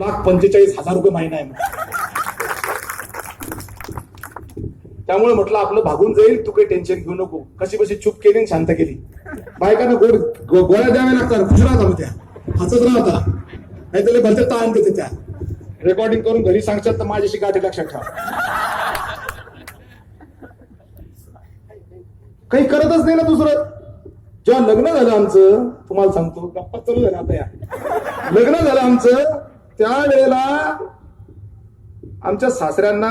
लाख पंचेचाळीस हजार रुपये महिना आहे त्यामुळे म्हटलं आपलं भागून जाईल तू काही टेन्शन घेऊ नको. कशी बशी चूप केली आणि शांत केली. बायकांना गोड गोळ्या द्याव्या लागतात. खुशरा जाऊ त्या. हसत राहता नाही तर भलते ताण देते त्या. रेकॉर्डिंग करून घरी सांगतात तर माझ्याशी गाठी लक्षात ठेवा. काही करतच नाही ना दुसरं. जेव्हा लग्न झालं आमचं तुम्हाला सांगतो गप्पा चालू झाला आता या. लग्न झालं आमचं त्यावेळेला आमच्या सासऱ्यांना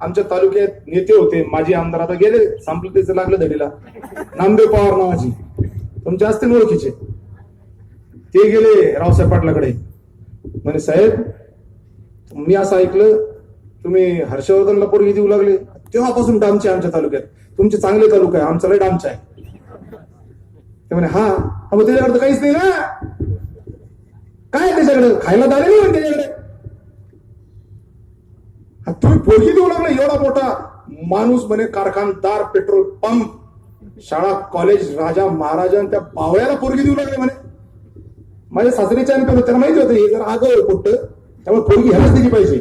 आमच्या तालुक्यात नेते होते. माझे आमदार आता गेले. संपलं त्याचं लागलं धडीला. नामदेव पवार नावाची. तुमच्या असतील ओळखीचे. ते गेले रावसाहेब पाटलाकडे. म्हणे साहेब मी असं ऐकलं तुम्ही हर्षवर्धनला पोरगी देऊ लागले. तेव्हापासून डामचे आमच्या तालुक्यात. तुमचे चांगले तालुका आहे. आमचा लय डामचा आहे. ते म्हणे हा. मग त्याच्याकडे तर काहीच नाही ना. काय त्याच्याकडे खायला दाणे नाही म्हणे त्याच्याकडे. तुम्ही पोरगी देऊ लागले एवढा मोठा माणूस म्हणे कारखानदार पेट्रोल पंप शाळा कॉलेज राजा महाराजा त्या बावळ्याला पोरगी देऊ लागले म्हणे. माझ्या सासरीच्या आणि पण त्यांना माहिती होतं हे जर आग पोट्ट त्यामुळे पोरगी ह्यालाच दिली पाहिजे.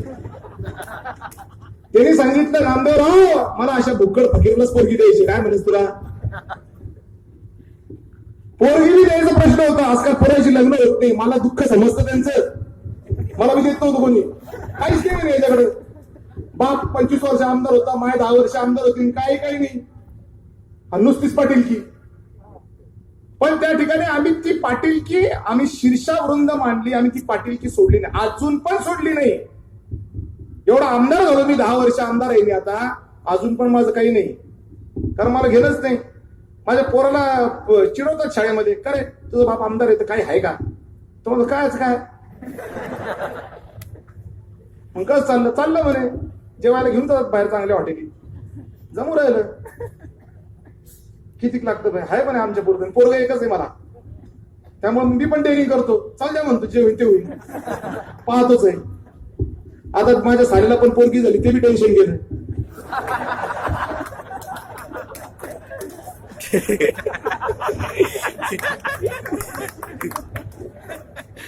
त्यांनी सांगितलं नामदेवराव मला अशा भुक्कड फकीरलाच पोरगी द्यायची. काय म्हणेस तुला? पोरगी द्यायचा प्रश्न होता. आज काय पोराची लग्न होत नाही. मला दुःख समजतं त्यांचं. मला मी देत नव्हतं कोणी. काहीच काही नाही याच्याकडे. बाप पंचवीस वर्ष आमदार होता. माय दहा वर्ष आमदार होती. काही काही नाही. नुसतीच पाटील की पण त्या ठिकाणी आम्ही ती पाटील की आम्ही शीर्षा वृंद मांडली. आम्ही ती पाटील की सोडली नाही. अजून पण सोडली नाही. एवढा आमदार झालो मी. दहा वर्ष आमदार आहे मी आता. अजून पण माझं काही नाही. कारण मला घेणंच नाही. माझ्या पोराला अ, चिडवतात शाळेमध्ये. करे तुझा तुझं बाप आमदार आहे तर काही आहे का? तो म्हणतो कायच काय? मग कस चाललं? चाललं म्हणे. जेवायला घेऊन जातात बाहेर चांगल्या हॉटेली. जमू राहिलं. कितीक लागतं भाई हाय म्हणे आमच्या पोरग. पोरग एकच आहे मला. त्यामुळे मी पण डेअरिंग करतो. चाल द्या म्हणतो जे होईल ते होईल पाहतोच आहे. आता माझ्या साडीला पण पोरगी झाली ते बी टेन्शन गेलं.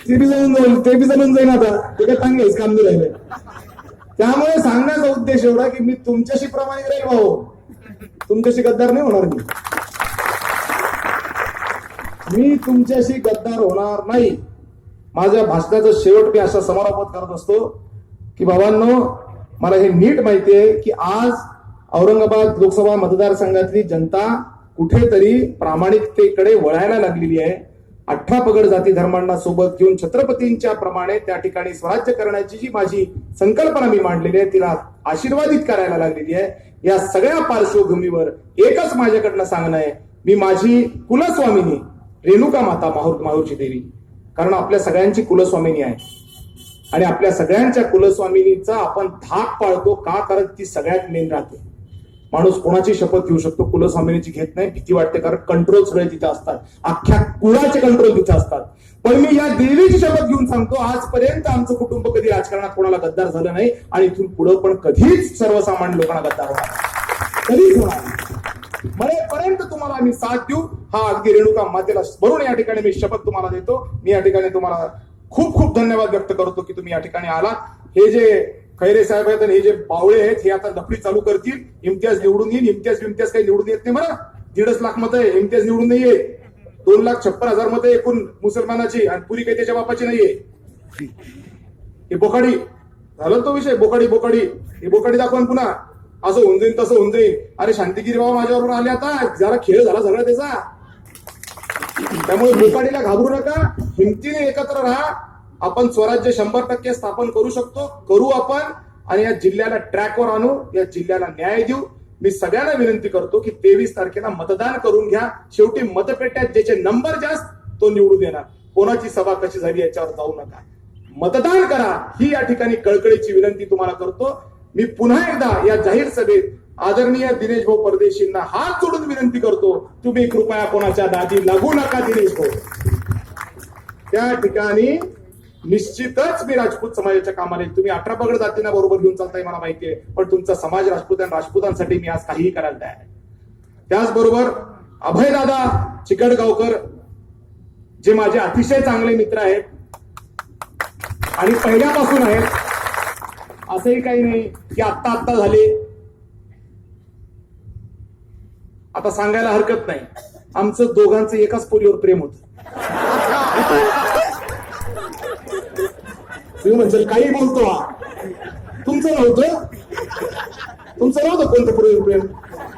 ते बी जाऊन जाईल ते बी जाऊन जाईन आता. ते काय चांगलेच काम राहिले. त्यामुळे सांगण्याचा उद्देश एवढा की मी तुमच्याशी प्रमाणित राहील भाऊ. तुमच्याशी गद्दार नाही होणार मी. मी तुमच्याशी गद्दार होणार नाही. माझ्या भाषणाचा शेवट मी अशा समारोपात करत असतो की बाबांनो मला हे नीट माहिती आहे की आज औरंगाबाद लोकसभा मतदारसंघातली जनता कुठेतरी प्रामाणिकतेकडे वळायला लागलेली आहे. अठरा पगड जाती धर्मांना सोबत घेऊन छत्रपतींच्या प्रमाणे त्या ठिकाणी स्वराज्य करण्याची जी माझी संकल्पना मी मांडलेली आहे तिला आशीर्वादित करायला लागलेली आहे. या सगळ्या पार्श्वभूमीवर एकच माझ्याकडनं सांगणं आहे मी माझी कुलस्वामिनी रेणुका माता माहूर माहूरची देवी. कारण आपल्या सगळ्यांची कुलस्वामिनी आहे. आणि आपल्या सगळ्यांच्या कुलस्वामिनीचा आपण धाक पाळतो का? कारण ती सगळ्यात मेन राहते. माणूस कोणाची शपथ घेऊ शकतो? कुलस्वामिनीची घेत नाही. भीती वाटते कारण कंट्रोल सगळे तिथे असतात. अख्ख्या कुळाचे कंट्रोल तिथे असतात. पण मी या देवीची शपथ घेऊन सांगतो आजपर्यंत आमचं कुटुंब कधी राजकारणात कोणाला गद्दार झालं नाही आणि इथून पुढं पण कधीच सर्वसामान्य लोकांना गद्दार होणार कधीच होणार मरेपर्यंत तुम्हाला आम्ही साथ देऊ. हा अगदी रेणुका मातेला भरून या ठिकाणी मी शपथ तुम्हाला देतो. मी या ठिकाणी तुम्हाला खूप खूप धन्यवाद व्यक्त करतो की तुम्ही या ठिकाणी आलात हे जे खैरे साहेब आहेत आणि हे जे बावळे आहेत हे आता लफडी चालू करतील. इम्तियाज निवडून येईल इम्तियाज इम्तियाज काही निवडून येत नाही म्हणा. दीडच लाख मत आहे इम्तियाज निवडून नाहीये. दोन लाख छप्पन हजार मत एकूण मुसलमानाची आणि पुरी काही त्याच्या बापाची नाहीये. हे बोकाडी झालं तो विषय? बोकाडी बोकाडी हे बोकाडी दाखवून पुन्हा. असं होऊन जाईल तसं होऊन जाईल अरे शांतिगिरी बाबा माझ्याबरोबर आले आता. जरा खेळ झाला सगळा त्याचा. त्यामुळे बोकाडीला घाबरू नका. हिमतीने एकत्र राहा. आपण स्वराज्य शंभर टक्के स्थापन करू शकतो करू आपण आणि या जिल्ह्याला ट्रॅकवर आणू या जिल्ह्याला न्याय देऊ. मी सगळ्यांना विनंती करतो की तेवीस तारखेला मतदान करून घ्या. शेवटी मतपेट्यात ज्याचे नंबर जास्त तो निवडून येणार. कोणाची सभा कशी झाली याच्यावर जाऊ नका. मतदान करा ही या ठिकाणी कळकळीची विनंती तुम्हाला करतो. मी पुन्हा एकदा या जाहीर सभेत आदरणीय दिनेश भाऊ परदेशींना हात जोडून विनंती करतो तुम्ही कृपया कोणाच्या दादी लागू नका दिनेश भाऊ. त्या ठिकाणी निश्चितच मी राजपूत समाजाच्या कामाला तुम्ही अठरा पगड जातींना बरोबर घेऊन चालताय मला माहितीये पण तुमचा समाज राजपूत आणि राजपूतांसाठी मी आज काहीही करायला तयार आहे. त्याचबरोबर अभयदादा चिकटगावकर जे माझे अतिशय चांगले मित्र आहेत आणि पहिल्यापासून आहेत असंही काही नाही की आत्ता आत्ता झाले. आता सांगायला हरकत नाही. आमचं दोघांचं एकाच पोरीवर प्रेम होत. मी म्हणजे काही बोलतो हा. तुमचं नव्हतं? तुमचं नव्हतं कोणतं पोरीवर प्रेम?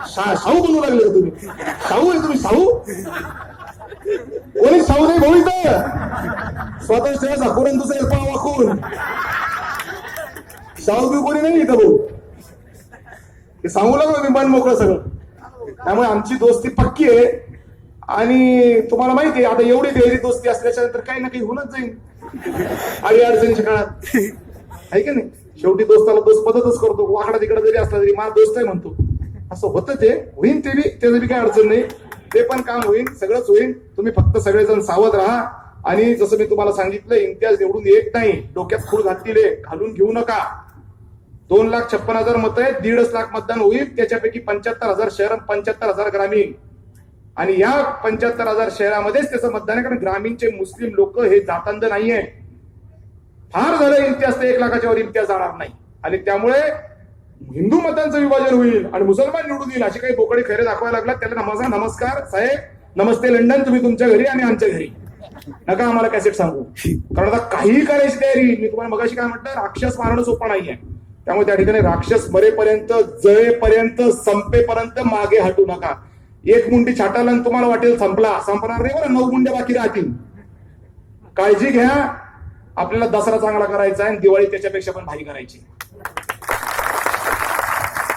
शाहू बनवू लागले का तुम्ही? शाहू आहे तुम्ही शाहू? कोणी शाहू नाही भाऊ इथं? स्वतः ठेवा झाकून दुसऱ्या पाव वाकून शाहू बी कोणी नाही इथं भाऊ. हे सांगू लागलो मी मन मोकळं सगळं. त्यामुळे आमची दोस्ती पक्की आहे. आणि तुम्हाला माहिती आहे आता एवढी देहरी दोस्ती असल्याच्या नंतर काही ना काही होऊनच जाईल. आणि अडचणीच्या काळात. आहे का नाही? शेवटी दोस्ताला दोस्त मदतच करतो. वाकडा तिकडे जरी असला तरी माझा दोस्त आहे म्हणतो. असं होतं ते. होईन ते बी. त्याचं बी काही अडचण नाही. ते पण काम होईल सगळंच होईल तुम्ही फक्त सगळेजण सावध राहा. आणि जसं मी तुम्हाला सांगितलं इम्तियाज निवडून येत नाही. डोक्यात खूळ घातलेले घालून घेऊ नका. दोन लाख छप्पन हजार मत आहेत. दीडच लाख मतदान होईल. त्याच्यापैकी पंच्याहत्तर हजार शहर पंच्याहत्तर हजार ग्रामीण. आणि या पंच्याहत्तर हजार शहरामध्येच त्याचं मतदान आहे कारण ग्रामीणचे मुस्लिम लोक हे जातंद नाहीये. फार झालं इम्तियाज ते एक लाखाच्या वर इम्तियाज जाणार नाही. आणि त्यामुळे हिंदू मतांचं विभाजन होईल आणि मुसलमान निवडून येईल असे काही बोकडे खैरे दाखवायला लागला त्याला नमस्कार नमस्कार साहेब नमस्ते लंडन तुम्ही तुमच्या घरी आणि आमच्या घरी. नका आम्हाला कॅसेट सांगू. कारण आता काही करायची तयारी मी तुम्हाला मगाशी काय म्हटलं राक्षस मारणं सोपं नाहीये. त्यामुळे त्या ठिकाणी राक्षस मरेपर्यंत जळेपर्यंत संपेपर्यंत मागे हटू नका. एक मुंडी छाटाला आणि तुम्हाला वाटेल संपला. संपणार नाही बरं नऊ मुंड्या बाकी राहतील. काळजी घ्या. आपल्याला दसरा चांगला करायचा आहे आणि दिवाळी त्याच्यापेक्षा पण भारी करायची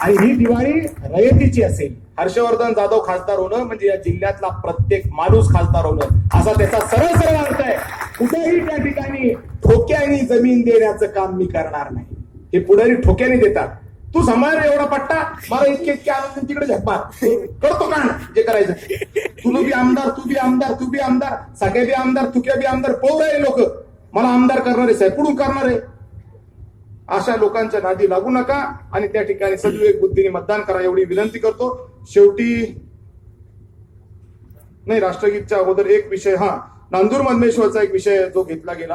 आणि ही दिवाळी रयतीची असेल. हर्षवर्धन जाधव खासदार होणं म्हणजे या जिल्ह्यातला प्रत्येक माणूस खासदार होणं. असा त्याचा सरळ सरळ अर्थ आहे. कुठेही त्या ठिकाणी ठोक्याने जमीन देण्याचं काम मी करणार नाही. हे पुढारी ठोक्याने देतात. तू सांभाळ एवढा पट्टा. मला इतके इतके आनंद तिकडे झप्पा करतो का जे करायचं. तुला बी आमदार तू बी आमदार तू बी आमदार. सगळे बी आमदार तुक्या बी आमदार. पोर आहे लोक. मला आमदार करणारे साहेब कुठून करणार? आहे अशा लोकांच्या नादी लागू नका आणि त्या ठिकाणी सद्विवेक बुद्धीने मतदान करा एवढी विनंती करतो. शेवटी नाही राष्ट्रगीतच्या अगोदर एक विषय हा नांदूर मधमेश्वरचा एक विषय जो घेतला गेला.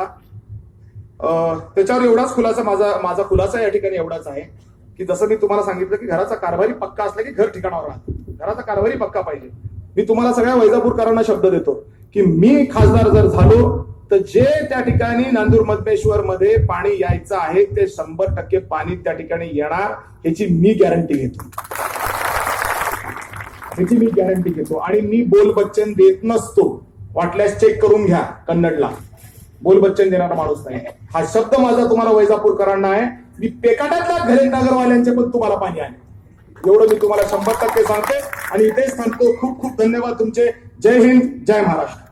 अं, त्याच्यावर एवढाच खुलासा माझा माझा खुलासा या ठिकाणी एवढाच आहे. की जसं मी तुम्हाला सांगितलं की घराचा कारभारी पक्का असला की घर ठिकाणावर राहतो. घराचा कारभारी पक्का पाहिजे. मी तुम्हाला सगळ्या वैजापूरकरांना शब्द देतो की मी खासदार जर झालो तर जे त्या ठिकाणी नांदूर मधमेश्वर मध्ये पाणी यायचं आहे ते शंभर टक्के पाणी त्या ठिकाणी येणार ह्याची मी गॅरंटी घेतो. ह्याची मी गॅरंटी घेतो. आणि मी बोल बच्चन देत नसतो. वाटल्यास चेक करून घ्या कन्नडला. बोल बच्चन देणारा माणूस नाही. हा शब्द माझा तुम्हाला वैजापूरकरांना आहे. मी पेकाटातल्या घरे नगरवाल्यांचे पण तुम्हाला पाणी आहे. एवढं मी तुम्हाला शंभर टक्के सांगते. आणि इथेच सांगतो खूप खूप धन्यवाद तुमचे. जय हिंद जय महाराष्ट्र.